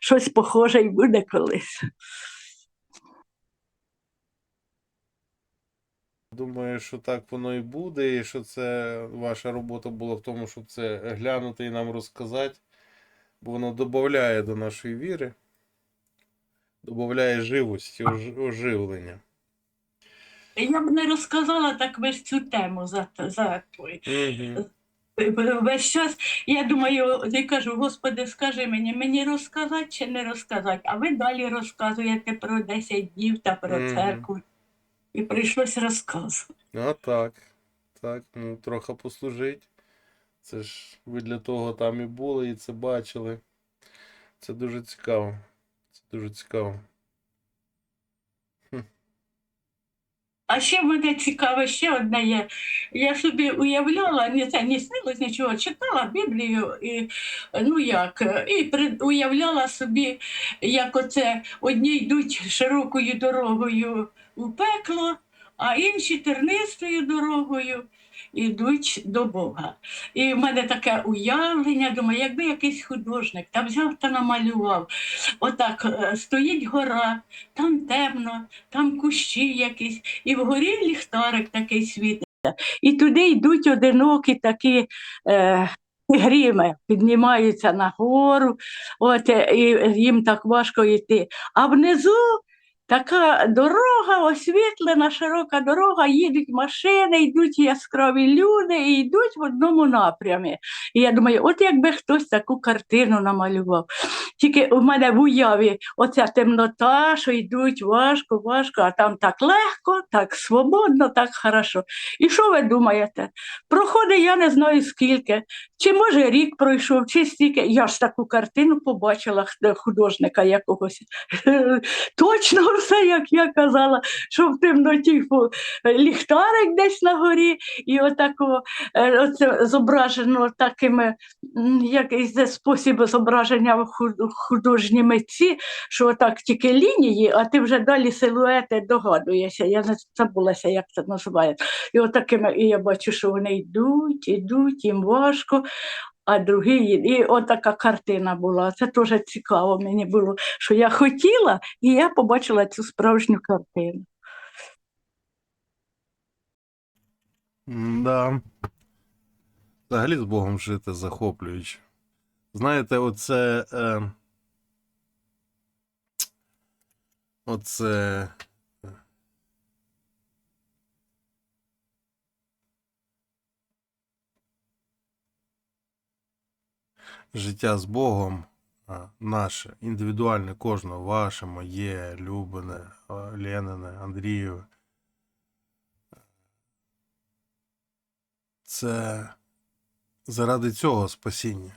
щось похоже і буде колись. Думаю, що так воно і буде, і що це ваша робота була в тому, щоб це глянути і нам розказати, бо воно додає до нашої віри, додає живості, ож- оживлення. Я б не розказала так весь цю тему за, за той. Угу. Весь час я думаю, я кажу, Господи, скажи мені, мені розказати чи не розказати? А ви далі розказуєте про 10 днів та про Мгм. церкву. І прийшлось розказувати. А так. Так, ну трохи послужить. Це ж ви для того там і були, і це бачили. Це дуже цікаво. Це дуже цікаво. А ще мене цікаве, ще одне є. Я собі уявляла, не це не снилось нічого, читала Біблію і ну як, і при- уявляла собі, як оце одні йдуть широкою дорогою у пекло, а інші тернистою дорогою йдуть до Бога. І в мене таке уявлення, думаю, якби якийсь художник та взяв та намалював. Отак е, стоїть гора, там темно, там кущі якісь, і вгорі ліхтарик такий світиться. І туди йдуть одинокі такі е, гріми, піднімаються на гору, от, е, і їм так важко йти. А внизу така дорога, освітлена, широка дорога, їдуть машини, йдуть яскраві люди і йдуть в одному напрямі. І я думаю, от якби хтось таку картину намалював. Тільки у мене в уяві оця темнота, що йдуть важко, важко, а там так легко, так свободно, так хорошо. І що ви думаєте? Проходить я не знаю скільки, чи може рік пройшов, чи стільки. Я ж таку картину побачила художника якогось. Точно все, як я казала, що в темноті ліхтарик десь на горі, і отако е, оце зображено такими якийсь це спосіб зображення художні митці, що отак тільки лінії, а ти вже далі силуети догадуєшся. Я не забулася, як це називається. І отакими, і я бачу, що вони йдуть, йдуть, їм важко. А другі, ї- і отака картина була. Це теж цікаво мені було, що я хотіла, і я побачила цю справжню картину. Да. Взагалі з Богом жити захоплююче. Знаєте, оце. Е, оце. Життя з Богом наше, індивідуальне, кожного, ваше, моє, Любине, а, Ленине, Андрієве. Це заради цього спасіння.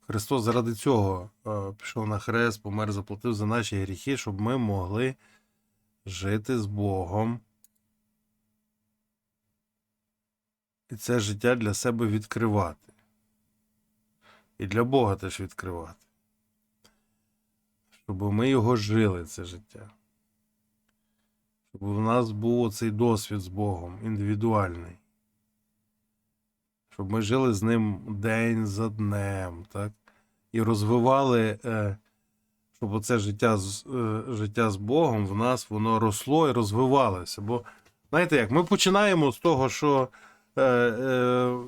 Христос заради цього пішов на хрест, помер, заплатив за наші гріхи, щоб ми могли жити з Богом. І це життя для себе відкривати. І для Бога теж відкривати. Щоб ми його жили, це життя. Щоб у нас був цей досвід з Богом індивідуальний. Щоб ми жили з ним день за днем, так? І розвивали, е, щоб оце життя з, е, життя з Богом в нас воно росло і розвивалося. Бо, знаєте як, ми починаємо з того, що е, е,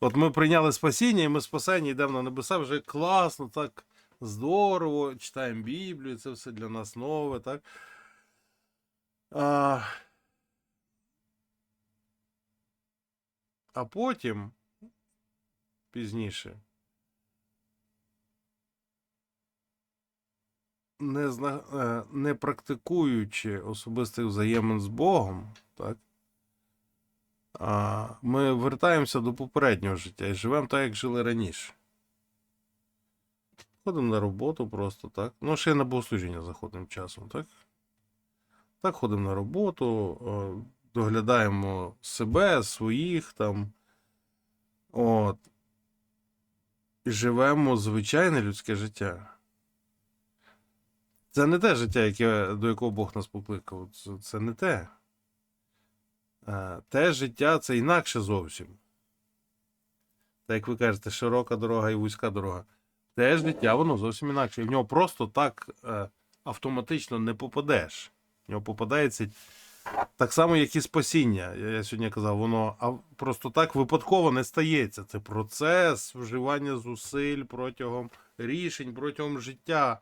от ми прийняли спасіння, і ми спасені йдемо на небеса, вже класно, так здорово, читаємо Біблію, це все для нас нове, так? А, а потім, пізніше, не, зна... е, не практикуючи особистих взаємин з Богом, так, ми вертаємося до попереднього життя і живемо так, як жили раніше. Ходимо на роботу просто, так. Ну, ще на богослужіння заходимо часом, так? Так, ходимо на роботу, е, доглядаємо себе, своїх там. От. І живемо звичайне людське життя. Це не те життя, яке, до якого Бог нас покликав. Це, це не те. Е, Те життя це інакше зовсім. Так як ви кажете, широка дорога і вузька дорога. те життя воно зовсім інакше. І в нього просто так е, автоматично не попадеш. В нього попадається так само, як і спасіння. Я, сьогодні казав, воно просто так випадково не стається. Це процес вживання зусиль протягом рішень, протягом життя.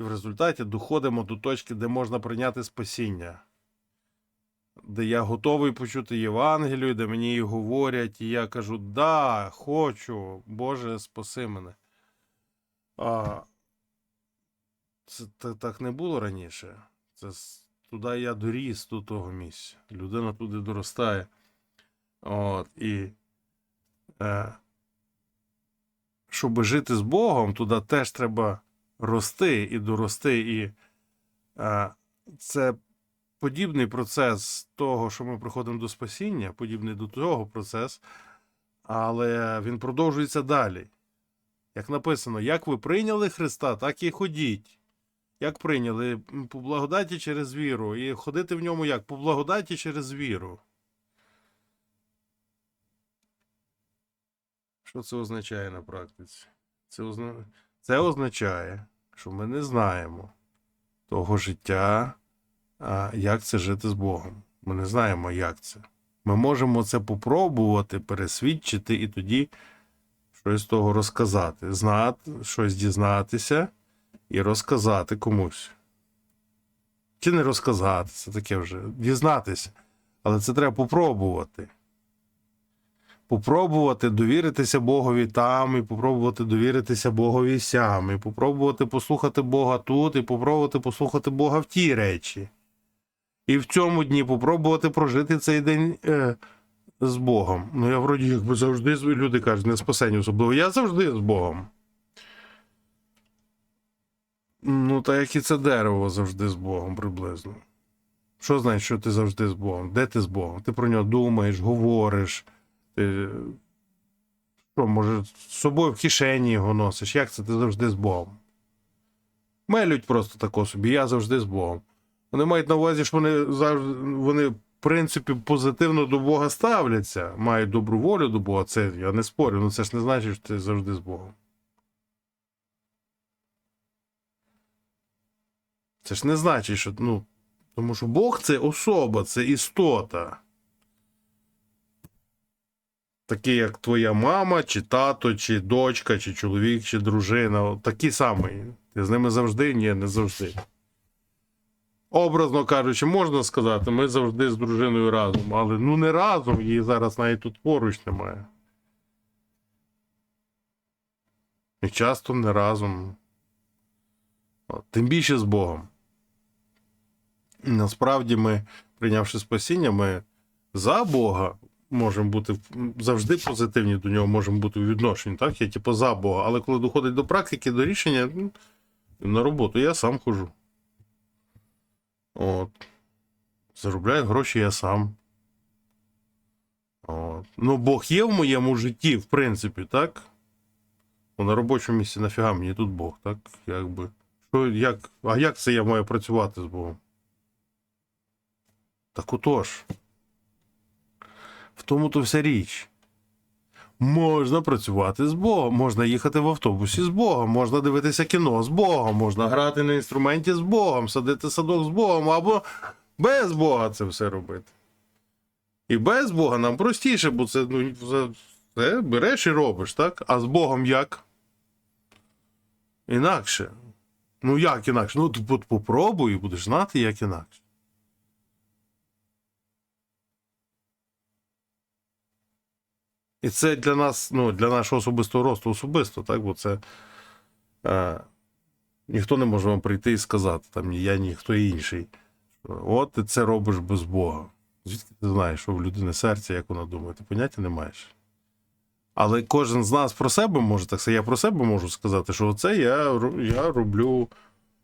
І в результаті доходимо до точки, де можна прийняти спасіння. Де я готовий почути Євангелію, де мені її говорять, і я кажу: да, хочу, Боже, спаси мене. А, це так не було раніше. Це туди я доріс до того місця. Людина туди доростає. От, і е, щоб жити з Богом, туди теж треба рости і дорости. І е, це подібний процес того, що ми приходимо до спасіння, подібний до того процес, але він продовжується далі. Як написано, як ви прийняли Христа, так і ходіть. Як прийняли по благодаті через віру. І ходити в ньому як? По благодаті через віру. Що це означає на практиці? Це, озна... це означає, що ми не знаємо того життя, як це жити з Богом. Ми не знаємо, як це. Ми можемо це попробувати, пересвідчити і тоді щось з того розказати, знати, щось дізнатися і розказати комусь. Чи не розказати, це таке вже дізнатися. Але це треба попробувати. Попробувати довіритися Богові там, і попробувати довіритися Богові сям, і попробувати послухати Бога тут, і попробувати послухати Бога в тій речі. І в цьому дні попробувати прожити цей день е, з Богом. Ну, я вроді якби завжди люди кажуть, не спасені особливо. Я завжди з Богом. Ну, та як і це дерево завжди з Богом приблизно. Що значить, що ти завжди з Богом? Де ти з Богом? Ти про нього думаєш, говориш. Ти... Що, може, з собою в кишені його носиш? Як це ти завжди з Богом? Мелють просто тако собі, я завжди з Богом. Вони мають на увазі, що вони завжди, вони, в принципі, позитивно до Бога ставляться, мають добру волю до Бога. Це я не спорю, але це ж не значить, що ти завжди з Богом. Це ж не значить, що. Ну, тому що Бог це особа, це істота. Такі, як твоя мама, чи тато, чи дочка, чи чоловік, чи дружина. Такі самі. Ти з ними завжди? Ні, не завжди. Образно кажучи, можна сказати, ми завжди з дружиною разом, але ну не разом, її зараз навіть тут поруч немає. І часто не разом. Тим більше з Богом. Насправді ми, прийнявши спасіння, ми за Бога можемо бути завжди позитивні до нього, можемо бути у відношенні, так? Я типу за Бога. Але коли доходить до практики, до рішення, ну, на роботу я сам хожу. От. Заробляю гроші я сам. От. Ну, Бог є в моєму житті, в принципі, так? Ну, на робочому місці нафіга мені тут Бог, так? Якби. Що, як, а як це я маю працювати з Богом? Так отож. В тому то вся річ. Можна працювати з Богом, можна їхати в автобусі з Богом, можна дивитися кіно з Богом, можна грати на інструменті з Богом, садити садок з Богом, або без Бога це все робити. І без Бога нам простіше, бо це, ну, це, береш і робиш, так? А з Богом як? Інакше. Ну як інакше? Ну, попробуй і будеш знати, як інакше. І це для нас, ну, для нашого особистого росту особисто, так? Бо це е, ніхто не може вам прийти і сказати, там ні я, ні хто інший. От ти це робиш без Бога. Звідки ти знаєш, що в людини серце, як вона думає? Ти поняття не маєш. Але кожен з нас про себе може так сказати, я про себе можу сказати, що це я, я роблю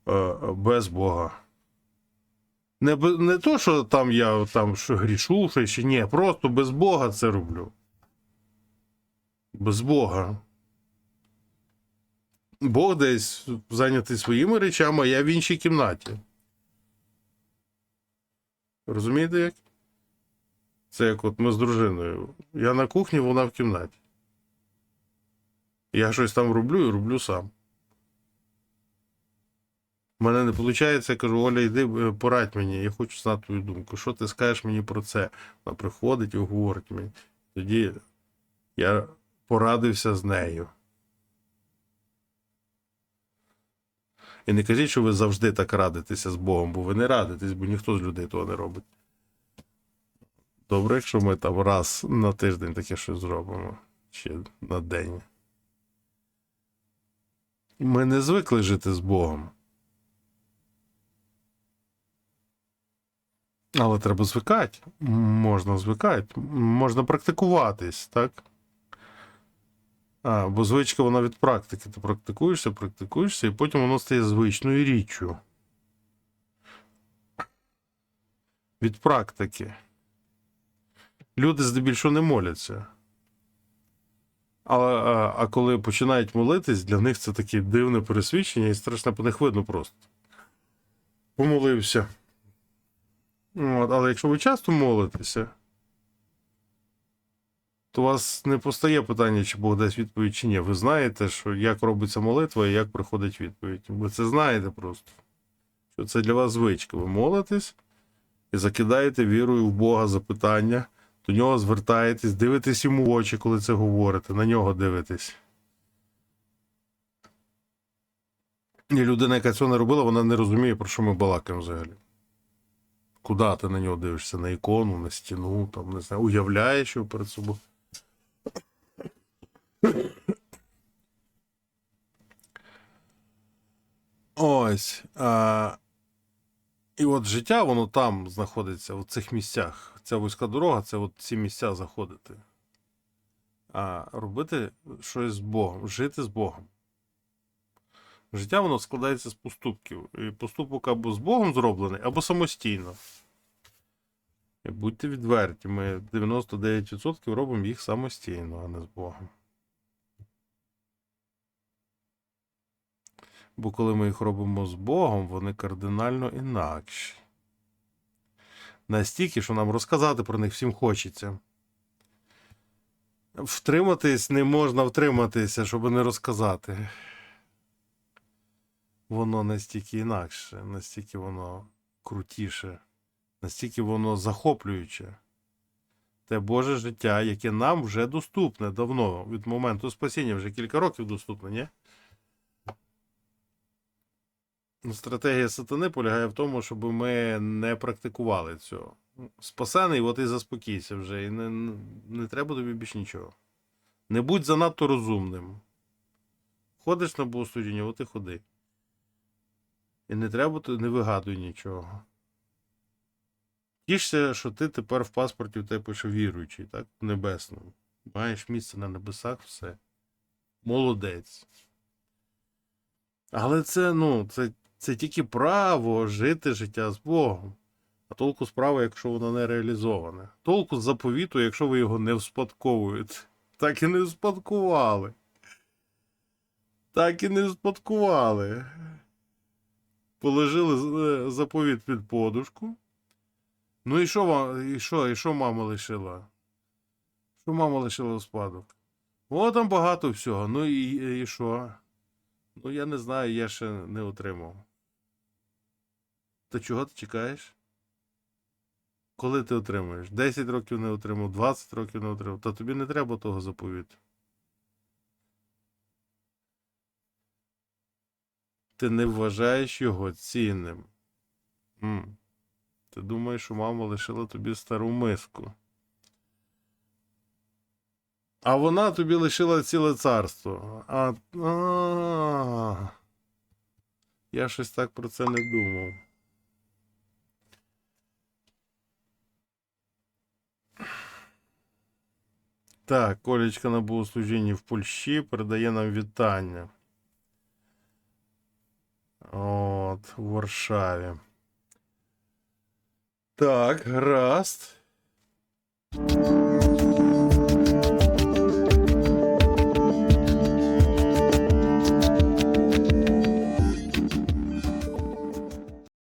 е, без Бога. Не, не то, що там я там що грішу, що ще ні, просто без Бога це роблю. Без Бога. Бог десь зайнятий своїми речами, а я в іншій кімнаті. Розумієте як? Це як от ми з дружиною. Я на кухні, вона в кімнаті. Я щось там роблю і роблю сам. У мене не виходить, я кажу, Оля, йди е, порадь мені, я хочу знати твою думку. Що ти скажеш мені про це? Вона приходить і говорить мені. Тоді я порадився з нею. І не кажіть, що ви завжди так радитеся з Богом, бо ви не радитесь, бо ніхто з людей того не робить. Добре, якщо ми там раз на тиждень таке щось зробимо, чи на день. Ми не звикли жити з Богом. Але треба звикати. Можна звикати, можна практикуватись, так? А, бо звичка вона від практики. Ти практикуєшся, практикуєшся, і потім воно стає звичною річчю. Від практики. Люди здебільшого не моляться. Але, а, а коли починають молитись, для них це таке дивне пересвідчення, і страшно по них видно просто. Помолився. От, але якщо ви часто молитеся, то у вас не постає питання, чи Бог дасть відповідь, чи ні. Ви знаєте, що як робиться молитва і як приходить відповідь. Ви це знаєте просто. Що це для вас звичка. Ви молитесь і закидаєте вірою в Бога запитання, до нього звертаєтесь, дивитесь йому в очі, коли це говорите, на нього дивитесь. І людина, яка цього не робила, вона не розуміє, про що ми балакаємо взагалі. Куди ти на нього дивишся? На ікону, на стіну, там, не знаю, уявляєш що перед собою. Ось. А, і от життя, воно там знаходиться, в цих місцях. Ця вузька дорога, це от ці місця заходити. А робити щось з Богом, жити з Богом. Життя воно складається з поступків. І поступок або з Богом зроблений, або самостійно. І будьте відверті, ми 99% робимо їх самостійно, а не з Богом. Бо коли ми їх робимо з Богом, вони кардинально інакші. Настільки, що нам розказати про них всім хочеться. Втриматись не можна втриматися, щоб не розказати. Воно настільки інакше, настільки воно крутіше, настільки воно захоплююче. Те Боже життя, яке нам вже доступне давно, від моменту спасіння, вже кілька років доступне, ні? Ну, Стратегія сатани полягає в тому, щоб ми не практикували цього. Спасений, от і заспокійся вже, і не, не треба тобі більш нічого. Не будь занадто розумним. Ходиш на богослужіння, от і ходи. І не треба, то не вигадуй нічого. Тішся, що ти тепер в паспорті в тебе пише віруючий, так? В небесному. Маєш місце на небесах, все. Молодець. Але це, ну, це, це тільки право жити життя з Богом. А толку справа, якщо воно не реалізоване. Толку з заповіту, якщо ви його не вспадковуєте. Так і не вспадкували. Так і не вспадкували. Положили е, заповіт під подушку. Ну і що вам, і що, і що мама лишила? Що мама лишила в спадок? О, там багато всього. Ну і, і що? Ну, я не знаю, я ще не отримав. То чого ти чекаєш? Коли ти отримаєш? 10 років не отримав, 20 років не отримав. Та тобі не треба того заповіту. Ти не вважаєш його цінним. М. Ти думаєш, що мама лишила тобі стару миску. А вона тобі лишила ціле царство. А, я щось так про це не думав. Так, Колечка на богослужінні в Польщі передає нам вітання. От, в Варшаві. Так, гаразд.